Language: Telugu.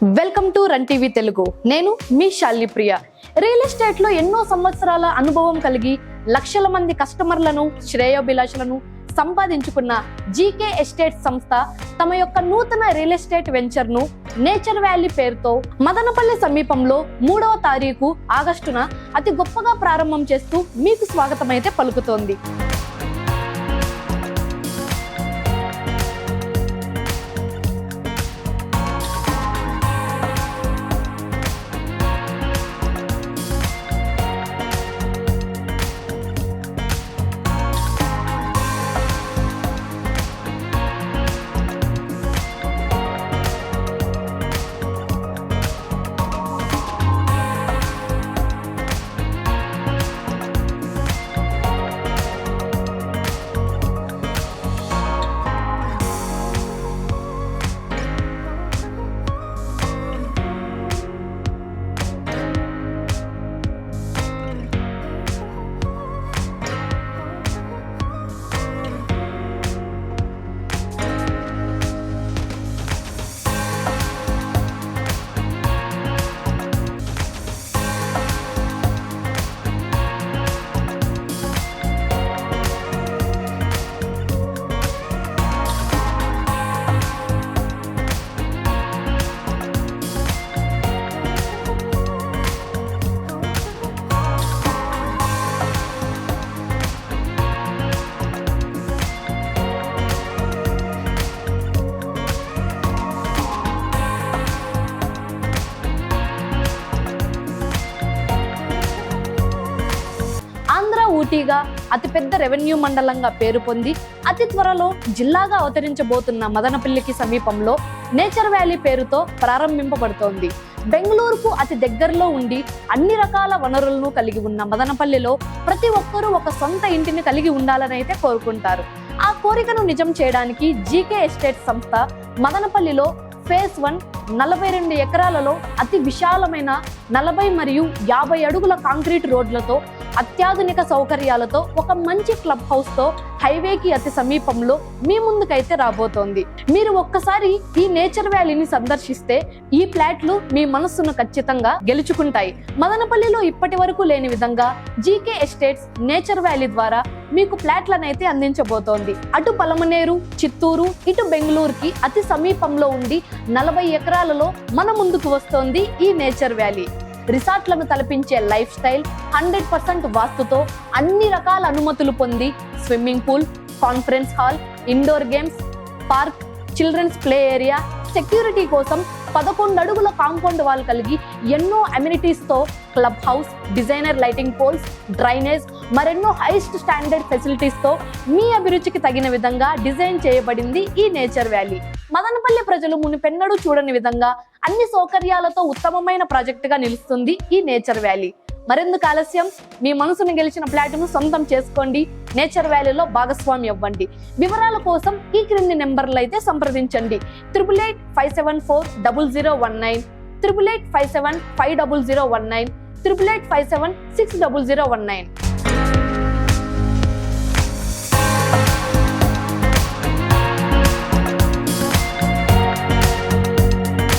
Welcome to run TV Telugu. నేను మీ శాలిని ప్రియ రియల్ ఎస్టేట్లో ఎన్నో సంవత్సరాల అనుభవం కలిగి లక్షల మంది కస్టమర్లను శ్రేయోభిలాషులను సంపాదించుకున్న జీకే ఎస్టేట్ సంస్థ తమ యొక్క నూతన రియల్ ఎస్టేట్ వెంచర్ను నేచర్ వ్యాలీ పేరుతో మదనపల్లి సమీపంలో మూడవ తారీఖు ఆగస్టున అతి గొప్పగా ప్రారంభం చేస్తూ మీకు స్వాగతం అయితే పలుకుతోంది. ఊటీగా అతిపెద్ద రెవెన్యూ మండలంగా పేరు పొంది అతి త్వరలో జిల్లాగా అవతరించబోతున్న మదనపల్లికి సమీపంలో నేచర్ వ్యాలీ పేరుతో ప్రారంభింపబడుతోంది. బెంగళూరుకు అతి దగ్గరలో ఉండి అన్ని రకాల వనరులను కలిగి ఉన్న మదనపల్లిలో ప్రతి ఒక్కరూ ఒక సొంత ఇంటిని కలిగి ఉండాలని అయితే కోరుకుంటారు. ఆ కోరికను నిజం చేయడానికి జీకే ఎస్టేట్ సంస్థ మదనపల్లిలో ఫేజ్ వన్ నలభై రెండు ఎకరాలలో అతి విశాలమైన నలభై మరియు యాభై అడుగుల కాంక్రీట్ రోడ్లతో అత్యాధునిక సౌకర్యాలతో ఒక మంచి క్లబ్ హౌస్తో హైవేకి అతి సమీపంలో మీ ముందుకైతే రాబోతోంది. మీరు ఒక్కసారి ఈ నేచర్ వ్యాలీని సందర్శిస్తే ఈ ఫ్లాట్లు మీ మనస్సును ఖచ్చితంగా గెలుచుకుంటాయి. మదనపల్లిలో ఇప్పటి వరకు లేని విధంగా జీకే ఎస్టేట్స్ నేచర్ వ్యాలీ ద్వారా మీకు ఫ్లాట్లను అయితే అందించబోతోంది. అటు పలమనేరు చిత్తూరు ఇటు బెంగళూరుకి అతి సమీపంలో ఉండి నలభై ఎకరాలలో మన ముందుకు వస్తోంది ఈ నేచర్ వ్యాలీ. రిసార్ట్లను తలపించే లైఫ్ స్టైల్ హండ్రెడ్ పర్సెంట్ వాస్తుతో అన్ని రకాల అనుమతులు పొంది swimming pool conference hall indoor games park children's play area security కోసం పదకొండు అడుగుల కాంపౌండ్ వాల్ కలిగి ఎన్నో అమ్యూనిటీస్తో club house designer lighting poles drainage మరెన్నో హైయెస్ట్ స్టాండర్డ్ ఫెసిలిటీస్తో మీ అభిరుచికి తగిన విధంగా డిజైన్ చేయబడింది ఈ నేచర్ వ్యాలీ. మదనపల్లి ప్రజలు మునిపెన్నడూ చూడని విధంగా అన్ని సౌకర్యాలతో ఉత్తమమైన ప్రాజెక్టుగా నిలుస్తుంది ఈ నేచర్ వ్యాలీ. మరెందుకు ఆలస్యం? మీ మనసును గెలిచిన ప్లాట్ను సొంతం చేసుకోండి. నేచర్ వ్యాలీలో భాగస్వామి ఇవ్వండి వివరాల కోసం ఈ క్రింది నెంబర్లు అయితే సంప్రదించండి. Triple eight five seven four double zero one nine triple eight five seven five double zero one nine triple eight five seven six double zero one nine.